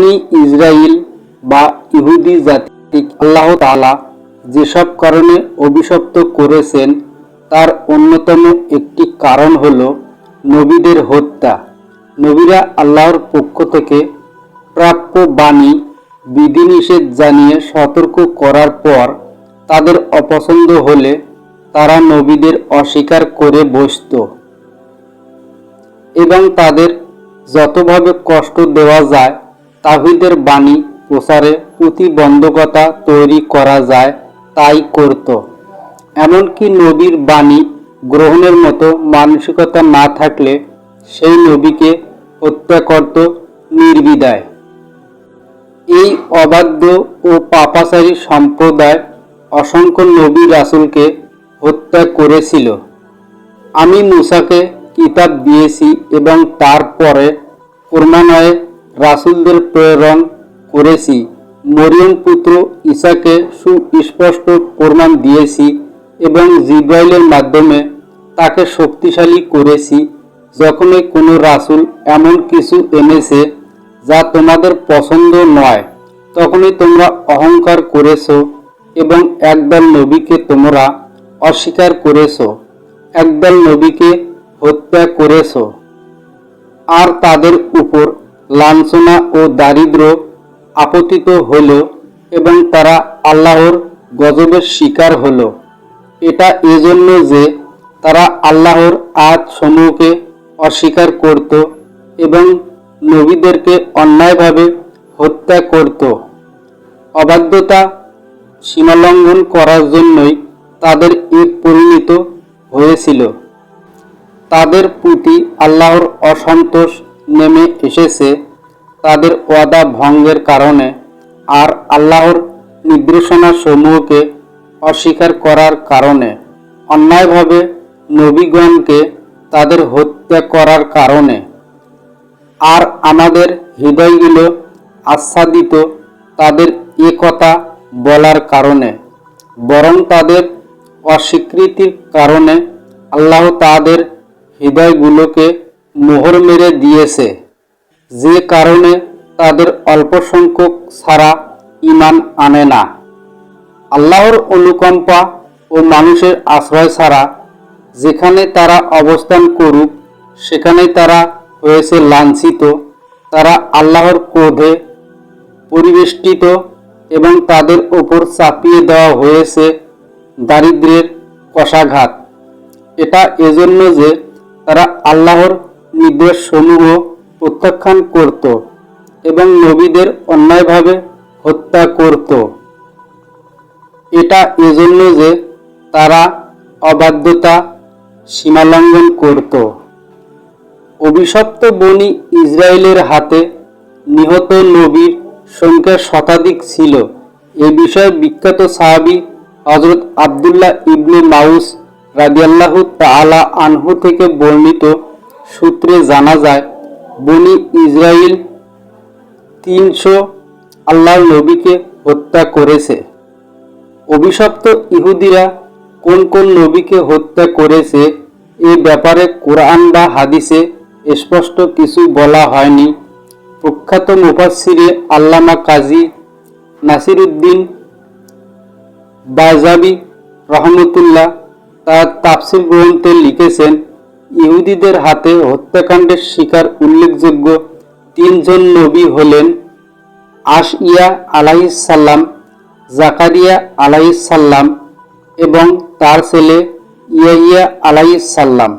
বনি ইসরাইল বা ইহুদি জাতি, আল্লাহ তাআলা যেসব কারণে অভিশপ্ত করেছেন, তার অন্যতম একটি কারণ হল নবীদের হত্যা। নবীরা আল্লাহর পক্ষ থেকে প্রাপ্য বাণী, বিধিনিষেধ জানিয়ে সতর্ক করার পর তাদের অপছন্দ হলে তারা নবীদের অস্বীকার করে বসত এবং তাদের যতভাবে কষ্ট দেওয়া যায় তাহিদের বাণী প্রচারে প্রতিবন্ধকতা তৈরি করা যায়, তাই করত। এমনকি নবীর বাণী গ্রহণের মতো মানসিকতা না থাকলে সেই নবীকে হত্যা করত নির্বিদায়। এই অবাধ্য ও পাপাচারী সম্প্রদায় অসংখ্য নবী রাসুলকে হত্যা করেছিল। আমি মুসাকে কিতাব দিয়েছি এবং তারপরে ক্রমান্বয়ে রাসূলদের প্রেরণ করেছি। মরিয়ম পুত্র ঈসাকে সুস্পষ্ট প্রমাণ দিয়েছি এবং জিব্রাইলের মাধ্যমে তাকে শক্তিশালী করেছি। যখনই কোনো রাসূল এমন কিছু এনেছে যা তোমাদের পছন্দ নয়, তখনই তোমরা অহংকার করেছ এবং একদল নবীকে তোমরা অস্বীকার করেছ, একদল নবীকে হত্যা করেছ। আর তাদের উপর লাঞ্ছনা ও দারিদ্র আপতিত হল এবং তারা আল্লাহর গজবের শিকার হল। এটা এজন্য যে তারা আল্লাহর আজ সমূহকে অস্বীকার করত এবং নবীদেরকে অন্যায়ভাবে হত্যা করত। অবাধ্যতা সীমালঙ্ঘন করার জন্যই তাদের এ পরিণত হয়েছিল। তাদের প্রতি আল্লাহর অসন্তোষ নেমে এসেছে, তাদের ওয়াদা ভঙ্গের কারণে আর আল্লাহর নির্দেশনা সমূহকে অস্বীকার করার কারণে। অন্যায়ভাবে নবীগণকে তাদের হত্যা করার কারণে। আর আমাদের হৃদয়গুলো আচ্ছাদিত তাদের এ কথা বলার কারণে। বরং তাদের অস্বীকৃতির কারণে আল্লাহ তাদের হৃদয়গুলোকে মোহর মেরে দিয়েছে। যে কারণে তাদের অল্প সংখ্যক ছাড়া ইমান আনে না। আল্লাহর অনুকম্পা ও মানুষের আশ্রয় ছাড়া যেখানে তারা অবস্থান করুক সেখানেই তারা হয়েছে লাঞ্ছিত। তারা আল্লাহর ক্রোধে পরিবেষ্টিত এবং তাদের ওপর চাপিয়ে দেওয়া হয়েছে দারিদ্র্যের কষাঘাত। এটা এজন্য যে তারা আল্লাহর নির্দেশ সমূহ প্রত্যাখ্যান করত এবং নবীদের অন্যায়ভাবে হত্যা করত। এটা এজন্য যে তারা অবাধ্যতা সীমালঙ্ঘন করত। অভিশপ্ত বনি ইসরায়েলের হাতে নিহত নবীর সংখ্যা শতাধিক ছিল। এ বিষয়ে বিখ্যাত সাহাবী হজরত আবদুল্লাহ ইবনে মাউস রাদিয়াল্লাহু তাআলা আনহু থেকে বর্ণিত সূত্রে জানা যায়, বনি ইসরায়েল তিনশো আল্লাহর নবীকে হত্যা করেছে। অভিশপ্ত ইহুদিরা কোন কোন নবীকে হত্যা করেছে, এ ব্যাপারে কোরআন বা হাদিসে স্পষ্ট কিছু বলা হয়নি। প্রখ্যাত মুফাসসিরে আল্লামা কাজী নাসিরুদ্দিন বাজাবি রহমতুল্লাহ তার তাফসির গ্রন্থে লিখেছেন ইহুদিদের হাতে হত্যাকাণ্ডের শিকার উল্লেখযোগ্য তিনজন নবী হলেন আশিয়া আলাইসাল্লাম জাকারিয়া আলাইসাল্লাম এবং তার ছেলে ইয়াইয়া আলাইসাল্লাম